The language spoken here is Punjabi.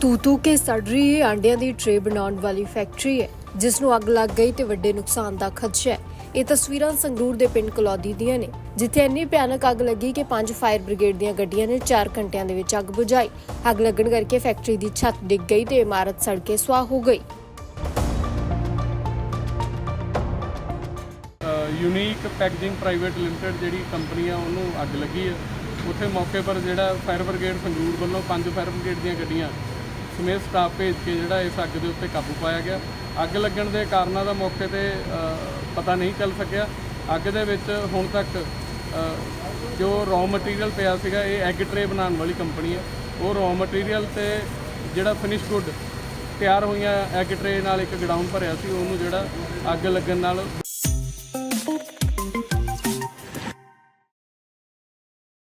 ਤੂ ਤੂ ਕੇ ਸੜ ਰਹੀ ਹੈ ਆਂਡਿਆਂ ਦੀ ਟਰੇ ਬਣਾਉਣ ਵਾਲੀ ਫੈਕਟਰੀ ਹੈ ਜਿਸ ਨੂੰ ਅੱਗ ਲੱਗ ਗਈ ਤੇ ਵੱਡੇ ਨੁਕਸਾਨ ਦਾ ਖਦਸ਼ਾ ਹੈ ਇਹ ਤਸਵੀਰਾਂ ਸੰਗਰੂਰ ਦੇ ਪਿੰਡ ਕਲੌਦੀ ਦੀਆਂ ਨੇ, ਜਿੱਥੇ ਇੰਨੀ ਭਿਆਨਕ ਅੱਗ ਲੱਗੀ ਕਿ ਪੰਜ ਫਾਇਰ ਬ੍ਰਿਗੇਡ ਦੀਆਂ ਗੱਡੀਆਂ ਨੇ 4 ਘੰਟਿਆਂ ਦੇ ਵਿੱਚ ਅੱਗ ਬੁਝਾਈ। ਅੱਗ ਲੱਗਣ ਕਰਕੇ ਫੈਕਟਰੀ ਦੀ ਛੱਤ ਡਿੱਗ ਗਈ ਤੇ ਇਮਾਰਤ ਸੜ ਕੇ ਸੁਆਹ ਹੋ ਗਈ। ਯੂਨੀਕ ਪੈਕੇਜਿੰਗ ਪ੍ਰਾਈਵੇਟ ਲਿਮਟਿਡ ਜਿਹੜੀ ਕੰਪਨੀ ਆ, ਉਹਨੂੰ ਅੱਗ ਲੱਗੀ ਹੈ ਉੱਥੇ ਮੌਕੇ ਪਰ ਜਿਹੜਾ ਫਾਇਰ ਬ੍ਰਿਗੇਡ ਸੰਗਰੂਰ ਵੱਲੋਂ ਪੰਜ ਫਾਇਰ ਬ੍ਰਿਗੇਡ ਦੀਆਂ ਗੱਡੀਆਂ ਸਮੇਤ ਸਟਾਫ ਭੇਜ ਕੇ ਜਿਹੜਾ ਇਸ ਅੱਗ ਦੇ ਉੱਤੇ ਕਾਬੂ ਪਾਇਆ ਗਿਆ। ਅੱਗ ਲੱਗਣ ਦੇ ਕਾਰਨਾਂ ਦਾ ਮੌਕੇ ਤੇ ਪਤਾ ਨਹੀਂ ਚੱਲ ਸਕਿਆ। ਅੱਗ ਦੇ ਵਿੱਚ ਹੁਣ ਤੱਕ ਜੋ ਰॉ ਮਟੀਰੀਅਲ ਪਿਆ ਸੀਗਾ, ਇਹ ਐਗ ਟਰੇ ਬਣਾਉਣ ਵਾਲੀ ਕੰਪਨੀ ਹੈ। ਉਹ ਰॉ ਮਟੀਰੀਅਲ ਤੇ ਜਿਹੜਾ ਫਿਨਿਸ਼ ਗੁੱਡ ਤਿਆਰ ਹੋਈਆਂ ਐਗ ਟਰੇ ਨਾਲ ਇੱਕ ਗਡਾਊਨ ਭਰਿਆ ਸੀ, ਉਹਨੂੰ ਜਿਹੜਾ ਅੱਗ ਲੱਗਣ ਨਾਲ